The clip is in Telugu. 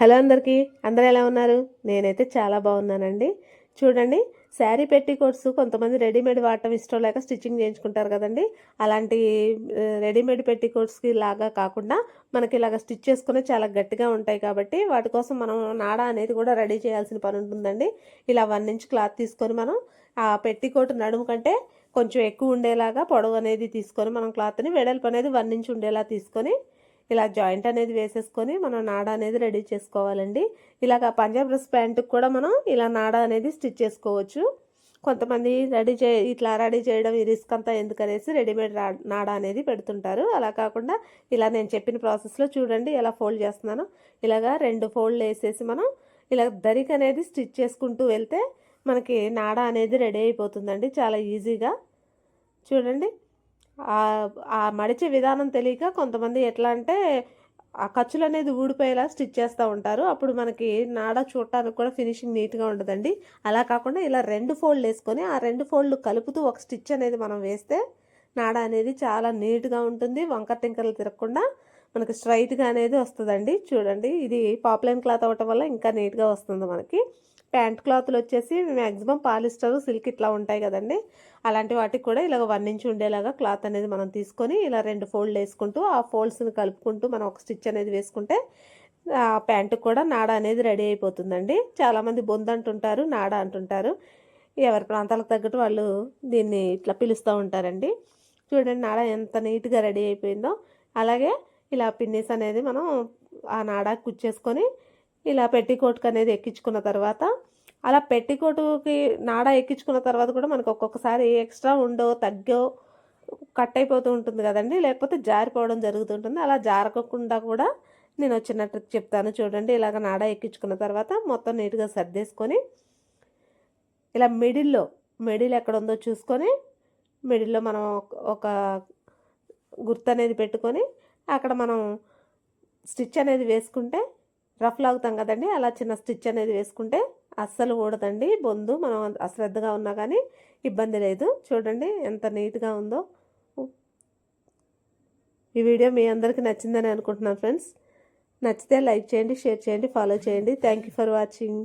హలో అందరికీ. అందరు ఎలా ఉన్నారు? నేనైతే చాలా బాగున్నానండి. చూడండి శారీ పెట్టి కోట్స్ కొంతమంది రెడీమేడ్ వాడటం ఇష్టం లేక స్టిచ్చింగ్ చేయించుకుంటారు కదండి. అలాంటి రెడీమేడ్ పెట్టి కోట్స్కి లాగా కాకుండా మనకి ఇలాగ స్టిచ్ చేసుకునే చాలా గట్టిగా ఉంటాయి కాబట్టి వాటి కోసం మనం నాడ అనేది కూడా రెడీ చేయాల్సిన పని ఉంటుందండి. ఇలా వన్ ఇంచ్ క్లాత్ తీసుకొని మనం ఆ పెట్టికోట్ నడుము కంటే కొంచెం ఎక్కువ ఉండేలాగా పొడవు అనేది తీసుకొని మనం క్లాత్ని వెడల్పు అనేది వన్ ఇంచ్ ఉండేలా తీసుకొని ఇలా జాయింట్ అనేది వేసేసుకొని మనం నాడ అనేది రెడీ చేసుకోవాలండి. ఇలాగ పంజాబ్ డ్రెస్ ప్యాంటుకి కూడా మనం ఇలా నాడ అనేది స్టిచ్ చేసుకోవచ్చు. కొంతమంది రెడీ చే ఇట్లా రెడీ చేయడం ఈ రిస్క్ అంతా ఎందుకనేసి రెడీమేడ్ నాడ అనేది పెడుతుంటారు. అలా కాకుండా ఇలా నేను చెప్పిన ప్రాసెస్లో చూడండి ఎలా ఫోల్డ్ చేస్తున్నాను. ఇలాగా రెండు ఫోల్డ్ వేసేసి మనం ఇలా దరికి అనేది స్టిచ్ చేసుకుంటూ వెళ్తే మనకి నాడ అనేది రెడీ అయిపోతుందండి. చాలా ఈజీగా. చూడండి. ఆ- మడిచే విధానం తెలియక కొంతమంది ఎట్లా అంటే ఆ ఖర్చులు అనేది ఊడిపోయేలా స్టిచ్ చేస్తూ ఉంటారు. అప్పుడు మనకి నాడ చూడటానికి కూడా ఫినిషింగ్ నీట్గా ఉండదండి. అలా కాకుండా ఇలా రెండు ఫోల్డ్ వేసుకొని ఆ రెండు ఫోల్డ్లు కలుపుతూ ఒక స్టిచ్ అనేది మనం వేస్తే నాడ అనేది చాలా నీట్గా ఉంటుంది. వంకర టింకర్లు తిరగకుండా మనకి స్ట్రైట్గా అనేది వస్తుందండి. చూడండి ఇది పాప్లైన్ క్లాత్ అవ్వటం వల్ల ఇంకా నీట్గా వస్తుంది మనకి. ప్యాంట్ క్లాత్లు వచ్చేసి మ్యాక్సిమం పాలిస్టర్ సిల్క్ ఇట్లా ఉంటాయి కదండి. అలాంటి వాటికి కూడా ఇలాగ వన్ ఇంచ్ ఉండేలాగా క్లాత్ అనేది మనం తీసుకొని ఇలా రెండు ఫోల్డ్ వేసుకుంటూ ఆ ఫోల్డ్స్ని కలుపుకుంటూ మనం ఒక స్టిచ్ అనేది వేసుకుంటే ఆ ప్యాంటుకి కూడా నాడ అనేది రెడీ అయిపోతుందండి. చాలామంది బొంద అంటుంటారు నాడ అంటుంటారు. ఎవరి ప్రాంతాలకు తగ్గట్టు వాళ్ళు దీన్ని ఇట్లా పిలుస్తూ ఉంటారండి. చూడండి నాడ ఎంత నీట్గా రెడీ అయిపోయిందో. అలాగే ఇలా పిన్నిస్ అనేది మనం ఆ నాడ కుచ్చేసుకొని ఇలా పెట్టికోట్కి అనేది ఎక్కించుకున్న తర్వాత అలా పెట్టికోటుకి నాడ ఎక్కించుకున్న తర్వాత కూడా మనకు ఒక్కొక్కసారి ఎక్స్ట్రా ఉండో తగ్గో కట్ అయిపోతూ ఉంటుంది కదండి. లేకపోతే జారిపోవడం జరుగుతుంటుంది. అలా జారకుండా కూడా నేను వచ్చిన ట్రిక్ చెప్తాను చూడండి. ఇలాగ నాడ ఎక్కించుకున్న తర్వాత మొత్తం నీట్గా సర్దేసుకొని ఇలా మిడిల్లో మిడిల్ ఎక్కడ ఉందో చూసుకొని మిడిల్లో మనం ఒక- ఒక గుర్తు అనేది పెట్టుకొని అక్కడ మనం స్టిచ్ అనేది వేసుకుంటే రఫ్ లాగుతాం కదండి. అలా చిన్న స్టిచ్ అనేది వేసుకుంటే అస్సలు ఊడదండి. బొందు మనం అశ్రద్ధగా ఉన్నా కానీ ఇబ్బంది లేదు. చూడండి ఎంత నీట్గా ఉందో. ఈ వీడియో మీ అందరికీ నచ్చిందని అనుకుంటున్నాను ఫ్రెండ్స్. నచ్చితే లైక్ చేయండి షేర్ చేయండి ఫాలో చేయండి. Thank you for watching.